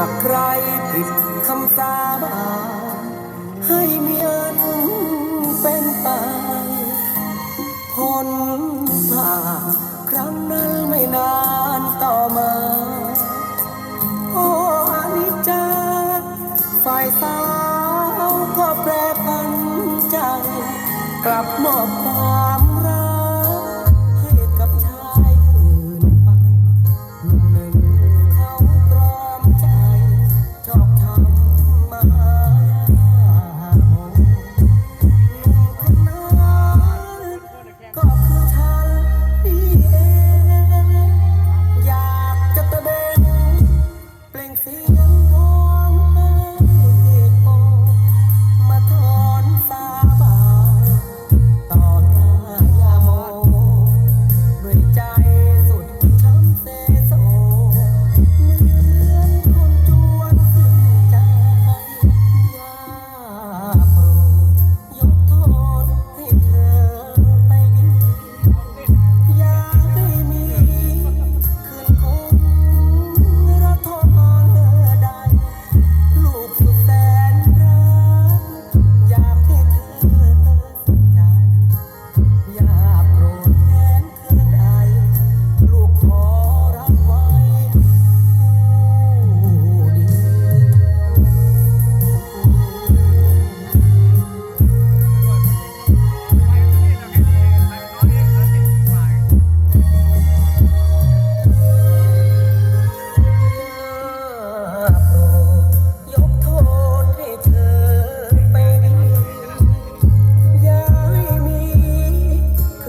ากใครผิดคำสาบานให้มีอันเป็นไปผลผ่าครั้งนั้นไม่นานต่อมา โอ้อานิจจาฝ่ายสาวก็แปรพันใจกลับมอบความ Bye.